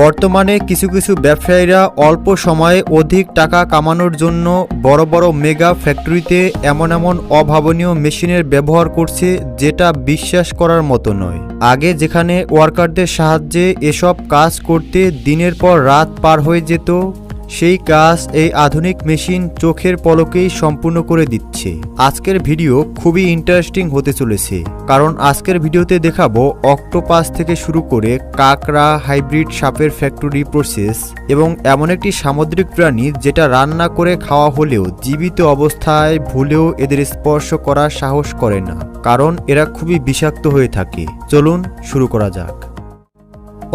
বর্তমানে কিছু কিছু ব্যবসায়ীরা অল্প সময়ে অধিক টাকা কামানোর জন্য বড় বড় মেগা ফ্যাক্টরিতে এমন এমন অভাবনীয় মেশিনের ব্যবহার করছে যেটা বিশ্বাস করার মতো নয়। আগে যেখানে ওয়ার্কারদের সাহায্যে এসব কাজ করতে দিনের পর রাত পার হয়ে যেত সেই কাজ এই আধুনিক মেশিন চোখের পলকেই সম্পূর্ণ করে দিচ্ছে। আজকের ভিডিও খুবই ইন্টারেস্টিং হতে চলেছে, কারণ আজকের ভিডিওতে দেখাবো অক্টোপাস থেকে শুরু করে কাকড়া, হাইব্রিড সাপের ফ্যাক্টরি প্রসেস এবং এমন একটি সামুদ্রিক প্রাণী যেটা রান্না করে খাওয়া হলেও জীবিত অবস্থায় ভুলেও এদের স্পর্শ করার সাহস করে না, কারণ এরা খুবই বিষাক্ত হয়ে থাকে। চলুন শুরু করা যাক।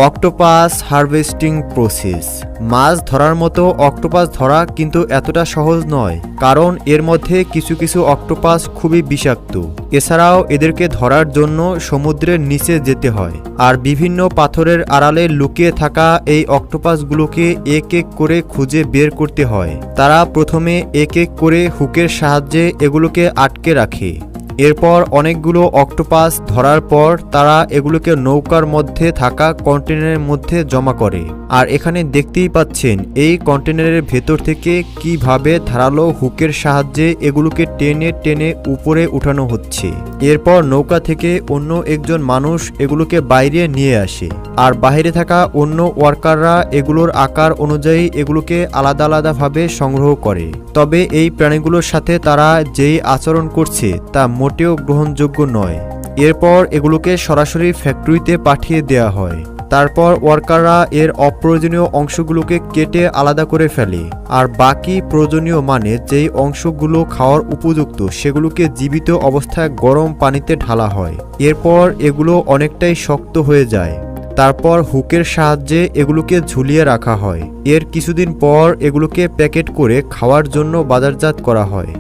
Octopus harvesting process. মাছ ধরার মতো অক্টোপাস ধরা কিন্তু এতটা সহজ নয়, কারণ এর মধ্যে কিছু কিছু অক্টোপাস খুবই বিষাক্ত। এছাড়াও এদেরকে ধরার জন্য সমুদ্রের নিচে যেতে হয়, আর বিভিন্ন পাথরের আড়ালে লুকিয়ে থাকা এই অক্টোপাসগুলোকে এক এক করে খুঁজে বের করতে হয়। তারা প্রথমে এক এক করে হুকের সাহায্যে এগুলোকে আটকে রাখে। এরপর অনেকগুলো অক্টোপাস ধরার পর তারা এগুলোকে নৌকার মধ্যে থাকা কন্টেনারের মধ্যে জমা করে। আর এখানে দেখতেই পাচ্ছেন, এই কন্টেনারের ভেতর থেকে কীভাবে ধারালো হুকের সাহায্যে এগুলোকে টেনে টেনে উপরে উঠানো হচ্ছে। এরপর নৌকা থেকে অন্য একজন মানুষ এগুলোকে বাইরে নিয়ে আসে। আর বাইরে থাকা অন্য ওয়ার্কাররা এগুলোর আকার অনুযায়ী এগুলোকে আলাদা আলাদাভাবে সংগ্রহ করে। তবে এই প্রাণীগুলোর সাথে তারা যেই আচরণ করছে তা মোটেও গ্রহণযোগ্য নয়। এরপর এগুলোকে সরাসরি ফ্যাক্টরিতে পাঠিয়ে দেওয়া হয়। তারপর ওয়ার্কাররা এর অপ্রয়োজনীয় অংশগুলোকে কেটে আলাদা করে ফেলে। আর বাকি প্রয়োজনীয় মানে যেই অংশগুলো খাওয়ার উপযুক্ত, সেগুলোকে জীবিত অবস্থায় গরম পানিতে ঢালা হয়। এরপর এগুলো অনেকটাই শক্ত হয়ে যায়। তারপর হুকের সাহায্যে এগুলোকে ঝুলিয়ে রাখা হয়। এর কিছুদিন পর এগুলোকে প্যাকেট করে খাওয়ার জন্য বাজারজাত করা হয়।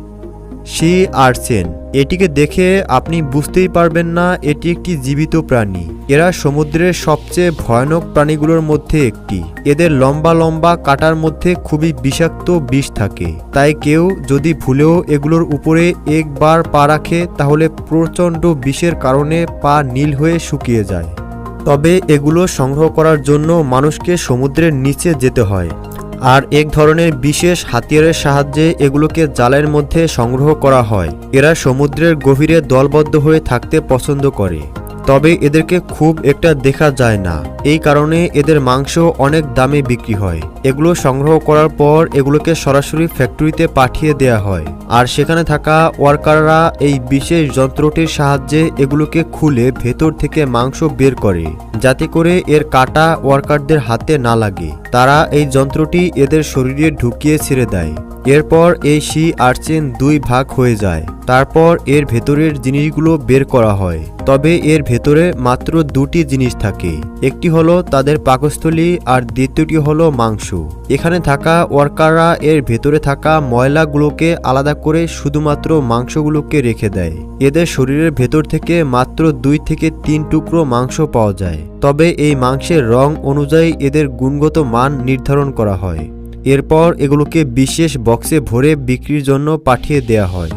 সি আর্সেন এটিকে দেখে আপনি বুঝতেই পারবেন না, এটি একটি জীবিত প্রাণী। এরা সমুদ্রের সবচেয়ে ভয়ানক প্রাণীগুলোর মধ্যে একটি। এদের লম্বা লম্বা কাটার মধ্যে খুবই বিষাক্ত বিষ থাকে। তাই কেউ যদি ভুলেও এগুলোর উপরে একবার পা রাখে, তাহলে প্রচণ্ড বিষের কারণে পা নীল হয়ে শুকিয়ে যায়। তবে এগুলো সংগ্রহ করার জন্য মানুষকে সমুদ্রের নিচে যেতে হয়। আর এক ধরনের বিশেষ হাতিয়ারের সাহায্যে এগুলোকে জালের মধ্যে সংগ্রহ করা হয়। এরা সমুদ্রের গভীরে দলবদ্ধ হয়ে থাকতে পছন্দ করে। তবে এদেরকে খুব একটা দেখা যায় না। এই কারণে এদের মাংস অনেক দামে বিক্রি হয়। এগুলো সংগ্রহ করার পর এগুলোকে সরাসরি ফ্যাক্টরিতে পাঠিয়ে দেয়া হয়। আর সেখানে থাকা ওয়ার্কাররা এই বিশেষ যন্ত্রটির সাহায্যে এগুলোকে খুলে ভেতর থেকে মাংস বের করে, যাতে করে এর কাটা ওয়ার্কারদের হাতে না লাগে। তারা এই যন্ত্রটি এদের শরীরে ঢুকিয়ে ছেড়ে দেয়। এরপর এই সি আর্চেন দুই ভাগ হয়ে যায়। তারপর এর ভেতরের জিনিসগুলো বের করা হয়। তবে এর ভেতরে মাত্র দুটি জিনিস থাকে। একটি হলো তাদের পাকস্থলী আর দ্বিতীয়টি হলো মাংস। এখানে থাকা ওয়ার্কাররা এর ভেতরে থাকা ময়লাগুলোকে আলাদা করে শুধুমাত্র মাংসগুলোকে রেখে দেয়। এদের শরীরের ভেতর থেকে মাত্র দুই থেকে তিন টুকরো মাংস পাওয়া যায়। তবে এই মাংসের রং অনুযায়ী এদের গুণগত মান নির্ধারণ করা হয়। এরপর এগুলোকে বিশেষ বক্সে ভরে বিক্রির জন্য পাঠিয়ে দেয়া হয়।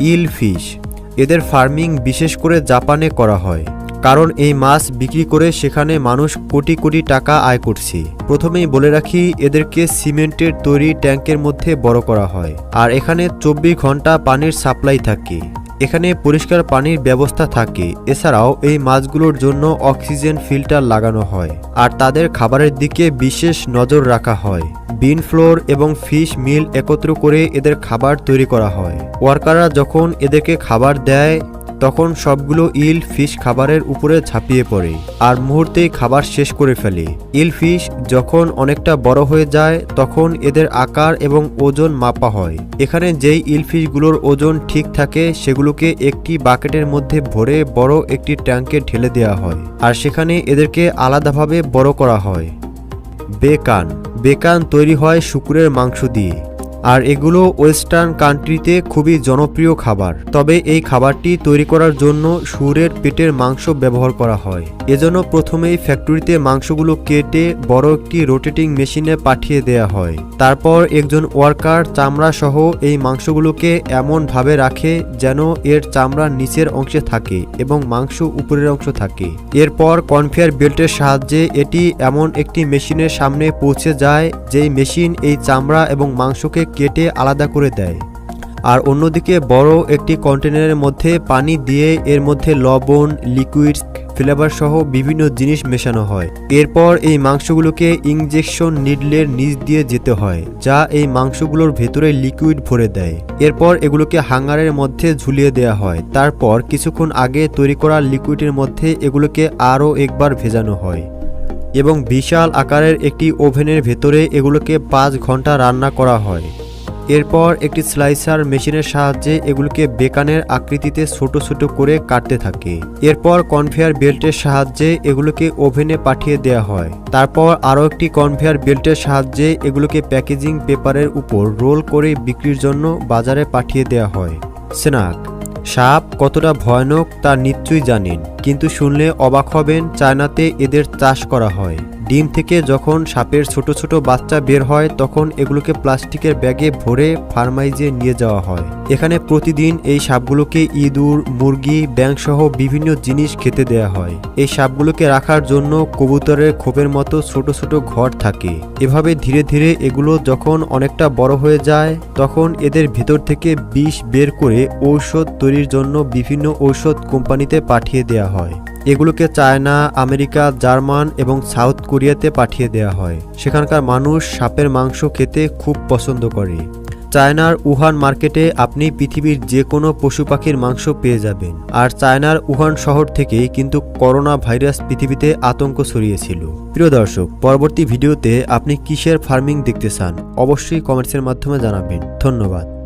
ইল ফিশ। এদের ফার্মিং বিশেষ করে জাপানে করা হয়। কারণ এই মাছ বিক্রি করে সেখানে মানুষ কোটি কোটি টাকা আয় করছে। প্রথমেই বলে রাখি, এদেরকে সিমেন্টের তৈরি ট্যাঙ্কের মধ্যে বড় করা হয়। আর এখানে চব্বিশ ঘণ্টা পানির সাপ্লাই থাকে। এখানে পরিষ্কার পানির ব্যবস্থা থাকে। এছাড়াও এই মাছগুলোর জন্য অক্সিজেন ফিল্টার লাগানো হয়। আর তাদের খাবারের দিকে বিশেষ নজর রাখা হয়। বিন ফ্লোর এবং ফিশ মিল একত্র করে এদের খাবার তৈরি করা হয়। ওয়ার্কাররা যখন এদেরকে খাবার দেয় তখন সবগুলো ইল ফিশ খাবারের উপরে ঝাঁপিয়ে পড়ে। আর মুহূর্তেই খাবার শেষ করে ফেলে। ইল ফিশ যখন অনেকটা বড় হয়ে যায়, তখন এদের আকার এবং ওজন মাপা হয়। এখানে যেই ইল ফিশগুলোর ওজন ঠিক থাকে, সেগুলোকে একটি বাকেটের মধ্যে ভরে বড় একটি ট্যাঙ্কে ঢেলে দেওয়া হয়। আর সেখানে এদেরকে আলাদাভাবে বড় করা হয়। বেকান। বেকান তৈরি হয় শুকুরের মাংস দিয়ে। আর এগুলো ওয়েস্টার্ন কান্ট্রিতে খুবই জনপ্রিয় খাবার। তবে এই খাবারটি তৈরি করার জন্য সুরের পেটের মাংস ব্যবহার করা হয়। এজন্য প্রথমেই ফ্যাক্টরিতে মাংসগুলো কেটে বড় একটি রোটেটিং মেশিনে পাঠিয়ে দেয়া হয়। তারপর একজন ওয়ার্কার চামড়া সহ এই মাংসগুলোকে এমনভাবে রাখে যেন এর চামড়া নিচের অংশে থাকে এবং মাংস উপরের অংশ থাকে। এরপর কনফেয়ার বেল্টের সাহায্যে এটি এমন একটি মেশিনের সামনে পৌঁছে যায় যেই মেশিন এই চামড়া এবং মাংসকে কেটে আলাদা করে দেয়। আর অন্যদিকে বড় একটি কন্টেনারের মধ্যে পানি দিয়ে এর মধ্যে লবণ লিকুইড ফ্লেভার সহ বিভিন্ন জিনিস মেশানো হয়। এরপর এই মাংসগুলোকে ইঞ্জেকশন নিডলের নিচ দিয়ে যেতে হয়, যা এই মাংসগুলোর ভেতরে লিকুইড ভরে দেয়। এরপর এগুলোকে হাঙ্গারের মধ্যে ঝুলিয়ে দেওয়া হয়। তারপর কিছুক্ষণ আগে তৈরি করা লিকুইডের মধ্যে এগুলোকে আরও একবার ভেজানো হয়। এবং বিশাল আকারের একটি ওভেনের ভেতরে এগুলোকে পাঁচ ঘণ্টা রান্না করা হয়। এরপর একটি স্লাইসার মেশিনের সাহায্যে এগুলোকে বেকানের আকৃতিতে ছোট ছোট করে কাটতে থাকে। এরপর কনভেয়ার বেল্টের সাহায্যে এগুলোকে ওভেনে পাঠিয়ে দেওয়া হয়। তারপর আরও একটি কনভেয়ার বেল্টের সাহায্যে এগুলোকে প্যাকেজিং পেপারের উপর রোল করে বিক্রির জন্য বাজারে পাঠিয়ে দেওয়া হয়। স্ন্যাক সাপ কতটা ভয়ানক তা নিশ্চয়ই জানেন, কিন্তু শুনলে অবাক হবেন চায়নাতে এদের চাষ করা হয়। ডিম থেকে যখন সাপের ছোট ছোট বাচ্চা বের হয়, তখন এগুলোকে প্লাস্টিকের ব্যাগে ভরে ফার্মাইজে নিয়ে যাওয়া হয়। এখানে প্রতিদিন এই সাপগুলোকে ইঁদুর, মুরগি ব্যাং সহ বিভিন্ন জিনিস খেতে দেয়া হয়। এই সাপগুলোকে রাখার জন্য কবুতরের খোপের মতো ছোট ছোট ঘর থাকে। এভাবে ধীরে ধীরে এগুলো যখন অনেকটা বড় হয়ে যায়, তখন এদের ভেতর থেকে বিষ বের করে ঔষধ তৈরির জন্য বিভিন্ন ঔষধ কোম্পানিতে পাঠিয়ে দেওয়া হয়। এগুলোকে চায়না, আমেরিকা, জার্মান এবং সাউথ কোরিয়াতে পাঠিয়ে দেওয়া হয়। সেখানকার মানুষ সাপের মাংস খেতে খুব পছন্দ করে। চায়নার উহান মার্কেটে আপনি পৃথিবীর যে কোনো পশু পাখির মাংস পেয়ে যাবেন। আর চায়নার উহান শহর থেকেই কিন্তু করোনা ভাইরাস পৃথিবীতে আতঙ্ক ছড়িয়েছিল। প্রিয় দর্শক, পরবর্তী ভিডিওতে আপনি কিসের ফার্মিং দেখতে চান, অবশ্যই কমেন্টসের মাধ্যমে জানাবেন। ধন্যবাদ।